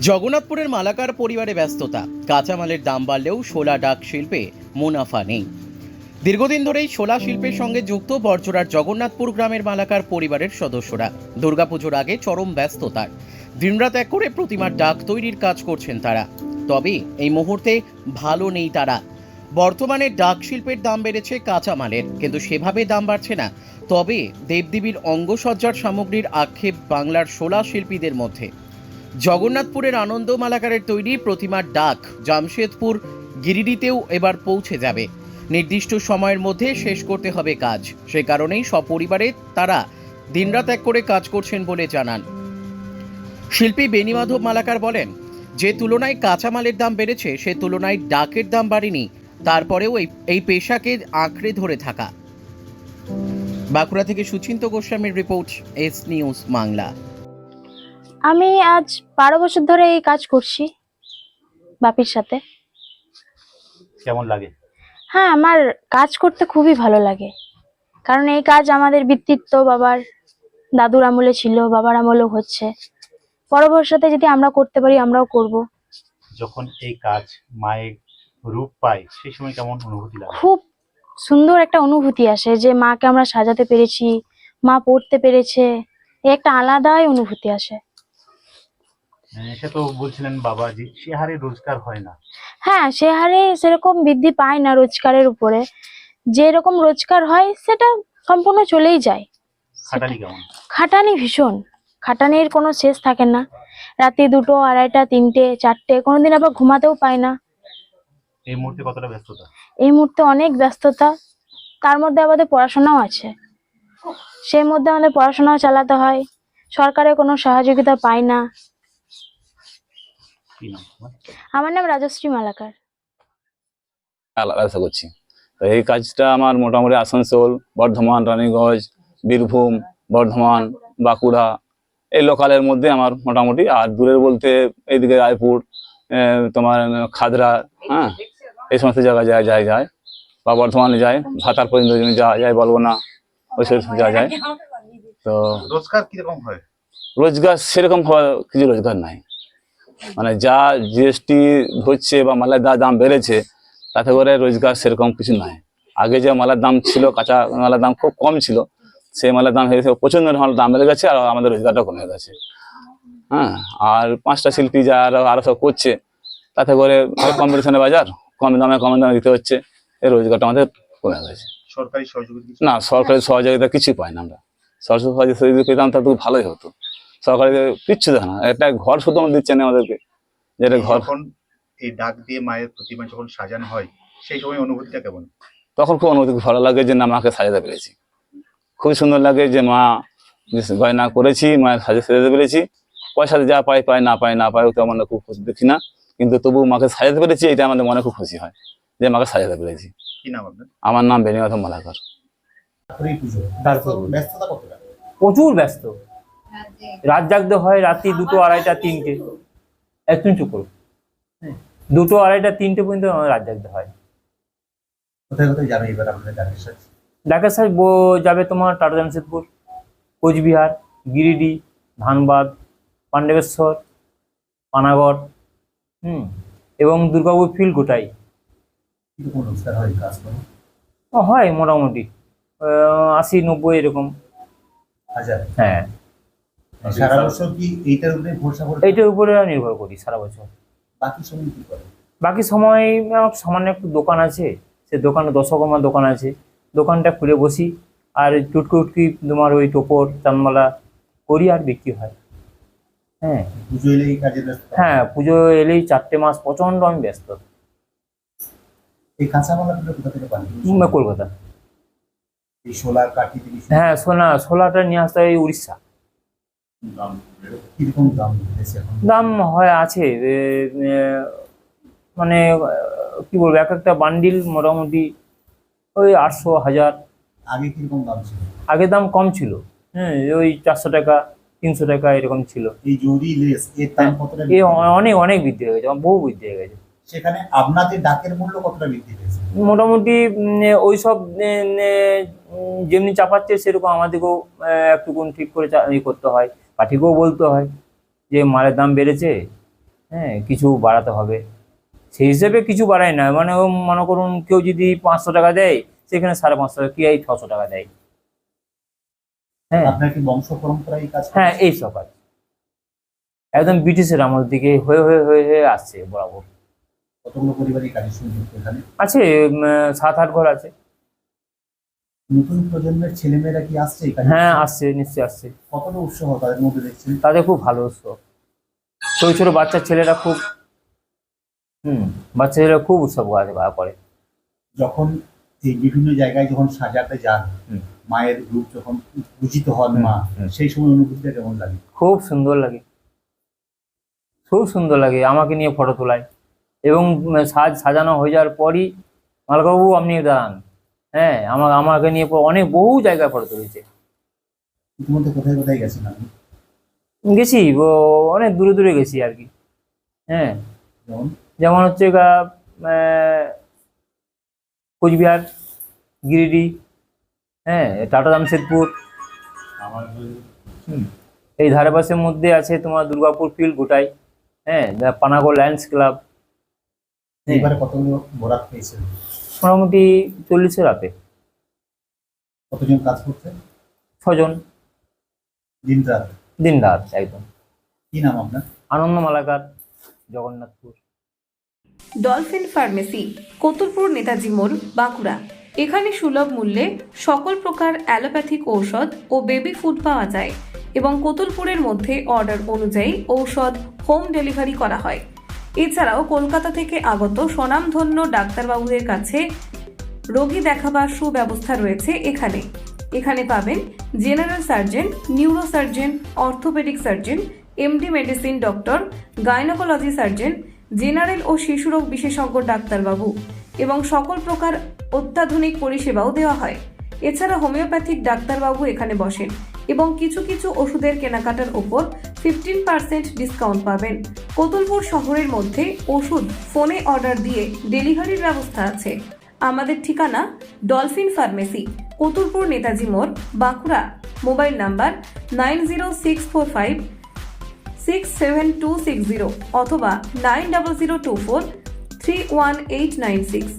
জগন্নাথপুরের মালাকার পরিবারে ব্যস্ততা। কাঁচামালের দাম বাড়লেও শোলা ডাক শিল্পে মুনাফা নেই। দীর্ঘদিন ধরেই শোলা শিল্পের সঙ্গে যুক্ত বরজোড়ার জগন্নাথপুর গ্রামের মালাকার পরিবারের সদস্যরা। দুর্গাপুজোর আগে চরম ব্যস্ততার। দিনরাত এক করে প্রতিমার ডাক তৈরির কাজ করছেন তারা। তবে এই মুহূর্তে ভালো নেই তারা। বর্তমানে ডাক শিল্পের দাম বেড়েছে কাঁচামালের, কিন্তু সেভাবে দাম বাড়ছে না। তবে দেবদেবীর অঙ্গসজ্জার সামগ্রীর আক্ষেপ বাংলার শোলা শিল্পীদের মধ্যে। জগন্নাথপুরের আনন্দ মালাকারের তৈরি প্রতিমার ডাক জামশেদপুর গিরিডিতেও এবার পৌঁছে যাবে। নির্দিষ্ট সময়ের মধ্যে শেষ করতে হবে কাজ। সে কারণেই সপরিবারে তারা দিনরাত এক করে কাজ করছেন বলে জানান। শিল্পী বেনিমাধব মালাকার বলেন, যে তুলনায় কাঁচামালের দাম বেড়েছে, সে তুলনায় ডাকের দাম বাড়েনি। তারপরেও এই এই পেশাকে আঁকড়ে ধরে থাকা। বাঁকুড়া থেকে সুচিন্ত গোস্বামীর রিপোর্ট, এস নিউজ বাংলা। আমি আজ বারো বছর ধরে এই কাজ করছি বাপির সাথে। কেমন লাগে? হ্যাঁ আমার কাজ করতে খুবই ভালো লাগে। কারণ এই কাজ আমাদের বৃত্তিত্ব বাবার দাদুর আমলে ছিল বাবার আমলেও হচ্ছে। পরবর্তীতে যদি আমরা করতে পারি আমরাও করব। যখন এই কাজ মায়ের রূপ পায় সেই সময় কেমন অনুভূতি লাগে? খুব সুন্দর একটা অনুভূতি আসে যে মাকে আমরা সাজাতে পেরেছি মা পড়তে পেরেছে। একটা আলাদাই অনুভূতি আসে। সে তো বলছিলেন বাবা যে সে হারে রোজগার হয় না। হ্যাঁ সে হারে সেরকম বৃদ্ধি পায় না রোজগারের উপরে। যেরকম রোজগার হয় সেটা সম্পূর্ণ চলেই যায়। খাটালি কেমন? খাটানি ভীষণ। খাটানির কোনো শেষ থাকে না। রাতে দুটো আড়াইটা তিনটে চারটে কোনোদিন আবার ঘুমাতেও পায় না। এই মুহূর্তে কতটা ব্যস্ততা? এই মুহূর্তে অনেক ব্যস্ততা। তার মধ্যে আমাদের পড়াশোনাও আছে। সেই মধ্যে আমাদের পড়াশোনাও চালাতে হয়। সরকারের কোনো সহযোগিতা পাই না। কি নাম তোমার? আমার নাম রাজশ্রী মালাকার। আলাদা ব্যবসা করছি। তো এই কাজটা আমার মোটামুটি আসানসোল বর্ধমান রানীগঞ্জ বীরভূম বর্ধমান বাঁকুড়া এই লোকালের মধ্যে আমার মোটামুটি। আর দূরের বলতে এইদিকে রায়পুর তোমার খাদরা হ্যাঁ এই সমস্ত জায়গায় যায় যায় যায়। বা বর্ধমানে যায় ভাতার পর্যন্ত যদি যাওয়া যায় বলব না ওই সব যাওয়া যায়। তো রোজগার কীরকম হয়? রোজগার সেরকম হওয়ার কিছু রোজগার নাই। মানে যা জিএসটি হচ্ছে বা মালের দা- দাম বেড়েছে তাতে করে রোজগার সেরকম কিছু নাই আগে যে মালের দাম ছিল কাঁচা মালের দাম খুব কম ছিল সেই মালের দাম হয়েছে প্রচণ্ড মালের দাম বেড়ে গেছে আর আমাদের রোজগারটা কমে গেছে। হ্যাঁ আর পাঁচটা শিল্পী যা আরও আরও সব করছে তাতে করে কম্পিটিশনের বাজার কম দামে কম দামে দিতে হচ্ছে এই রোজগারটা আমাদের কমে গেছে। সরকারি সহযোগিতা না সরকারি সহযোগিতা কিছুই পাই না আমরা। সরকারি সহযোগিতা পেতাম তা তো ভালোই হতো। সরকারি কিচ্ছু দেয় না। একটা ঘর শুধু আমাদের দিচ্ছে না আমাদেরকে যেটা ঘর। যখন এই ডাক দিয়ে মায়ের প্রতিমা যখন সাজানো হয় সেই সময় অনুভূতিটা কেমন? তখন খুব অনুভূতি ভালো লাগে যে না মাকে সাজাতে পেরেছি। খুবই সুন্দর লাগে যে মা গয়না করেছি মায়ের সাজে সাজাতে পেরেছি। পয়সা যা পাই পাই না পাই না পাই ওতে আমরা খুব খুশি দেখি না। কিন্তু তবু মাকে সাজাতে পেরেছি এটা আমাদের মনে খুব খুশি হয় যে মাকে সাজাতে পেরেছি। কি নাম আপনার? আমার নাম বেনিমাধব মালাকর। প্রচুর ব্যস্ত। রাত জাগতে হয় রাত্রি দুটো আড়াইটা তিনটে। একটু চুপ করো। দুটো আড়াইটা তিনটে পর্যন্ত আমার রাত জাগতে হয়। কোথায় কোথায় যাবে এবার আপনাদের ডাকের সাথে? ডাক্তার সাহেব যাবে তোমার টাটা জামশেদপুর কোচবিহার গিরিডি ধানবাদ পাণ্ডবেশ্বর পানাগড় হুম এবং দুর্গাপুর ফিল্ড গোটাই হয় মোটামুটি। আশি নব্বই এরকম। হ্যাঁ। সারা বছর কি এইটার উপরে ভরসা করে এইটার উপরে নির্ভর করি সারা বছর। বাকি সময় কি করে? বাকি সময় আমার সামান্য একটু দোকান আছে সে দোকানে দশকর্মার দোকান আছে। দোকানটা খুলে বসি আর টুটকি উটকি তোমার ওই টোপর চানমালা করি আর বিক্রি হয়। হ্যাঁ। পুজো এলে এই কাজে ব্যস্ত? হ্যাঁ পুজো এলেই চারটে মাস প্রচণ্ড আমি ব্যস্ত। এই কাঁচামাল কোথা থেকে পান? কলকাতা। এই সোলার কাঠি হ্যাঁ সোনা সোলাটা নিয়ে আসতে হয় উড়িষ্যা। দাম হয় আছে মানে কি বলব এক একটা বান্ডিল মোটামুটি ওই আটশো হাজার। আগে কীরকম দাম ছিল? আগে দাম কম ছিল। হ্যাঁ ওই চারশো টাকা তিনশো টাকা এরকম ছিল। এই জরি লেস এর দাম কতটা এ অনেক অনেক বৃদ্ধি হয়ে গেছে বহু বৃদ্ধি হয়ে গেছে। সেখানে আপনাদের ডাকের মূল্য কতটা বৃদ্ধি পেয়েছে? মোটামুটি ওই সব যেমনি চাপাচ্ছে সেরকম আমাদেরকেও একটুকুন ঠিক করে করতে হয়। পাঠিকেও বলতে হয় যে মালের দাম বেড়েছে হ্যাঁ কিছু বাড়াতে হবে। সেই হিসেবে কিছু বাড়ায় না মানে মনে করুন কেউ যদি পাঁচশো টাকা দেয় সেখানে সাড়ে পাঁচশো টাকা কি এই ছশো টাকা দেয়। হ্যাঁ। আপনার কি বংশ পরম্পরা হ্যাঁ এই সব কাজ একদম ব্রিটিশের আমল থেকে হয়ে হয়ে হয়ে হয়ে আসছে বরাবর। কতগুলো পরিবারই কাজের সঙ্গে আছে সাত আট ঘর আছে। নতুন প্রজন্মের ছেলেমেয়েরা কি আসছে কাজে হ্যাঁ আসছে নিশ্চয়ই আসছে। কতটা উৎসাহ তাদের মধ্যে দেখছেন? তাদের খুব ভালো উৎসব ছোট ছোট বাচ্চা ছেলেরা খুব হুম বাচ্চা ছেলেরা খুব উৎসব করে করে। যখন এই বিভিন্ন জায়গায় যখন সাজাতে যান মায়ের রূপ যখন পূজিত হন মা সেই সময় অনুভূতিটা কেমন লাগে? খুব সুন্দর লাগে। খুব সুন্দর লাগে আমাকে নিয়ে ফটো তোলায়। এবং সাজ সাজানো হয়ে যাওয়ার পরই মালকাবাবু আপনি দাঁড়ান। হ্যাঁ আমার আমাকে নিয়ে অনেক বহু জায়গায় ফটো তুলেছে। ইতিমধ্যে কোথায় কোথায় গেছেন আপনি? গেছি ও- অনেক দূরে দূরে গেছি আর কি। হ্যাঁ যেমন? হচ্ছে কোচবিহার গিরিডি হ্যাঁ টাটা জামশেদপুর। এই ধারে পাশের মধ্যে আছে তোমার দুর্গাপুর ফিল্ড গোটাই। হ্যাঁ পানাগো লায়ন্স ক্লাব। এইবারে কতগুলো বরাত পেয়েছেন? মোটামুটি চল্লিশের রাতে। কতজন কাজ করছে ছজন। দিন রাত? দিন রাত একদম। কি নাম আপনার? আনন্দ মালাকার জগন্নাথপুর। ডলফিন ফার্মেসি কতুলপুর নেতাজি মোড় বাঁকুড়া। এখানে সুলভ মূল্যে সকল প্রকার অ্যালোপ্যাথিক ঔষধ ও বেবি ফুড পাওয়া যায় এবং কতুলপুরের মধ্যে অর্ডার অনুযায়ী ঔষধ হোম ডেলিভারি করা হয়। এছাড়াও কলকাতা থেকে আগত স্বনামধন্য ডাক্তারবাবুদের কাছে রোগী দেখাবার সুব্যবস্থা রয়েছে এখানে। এখানে পাবেন general surgeon neuro surgeon orthopaedic surgeon, MD medicine doctor, gynaecology surgeon, general ও শিশুরোগ বিশেষজ্ঞ ডাক্তারবাবু এবং সকল প্রকার অত্যাধুনিক পরিষেবাও দেওয়া হয়। এছাড়া হোমিওপ্যাথিক ডাক্তারবাবু এখানে বসেন এবং কিছু কিছু ওষুধের কেনাকাটার ওপর ফিফটিন পার্সেন্ট ডিসকাউন্ট পাবেন। কোতুলপুর শহরের মধ্যে ওষুধ ফোনে অর্ডার দিয়ে ডেলিভারির ব্যবস্থা আছে। আমাদের ঠিকানা ডলফিন ফার্মেসি, কোতুলপুর নেতাজি মোড়, Bankura. Mobile number nine zero six four five six seven two six zero অথবা nine double zero two four three one eight nine six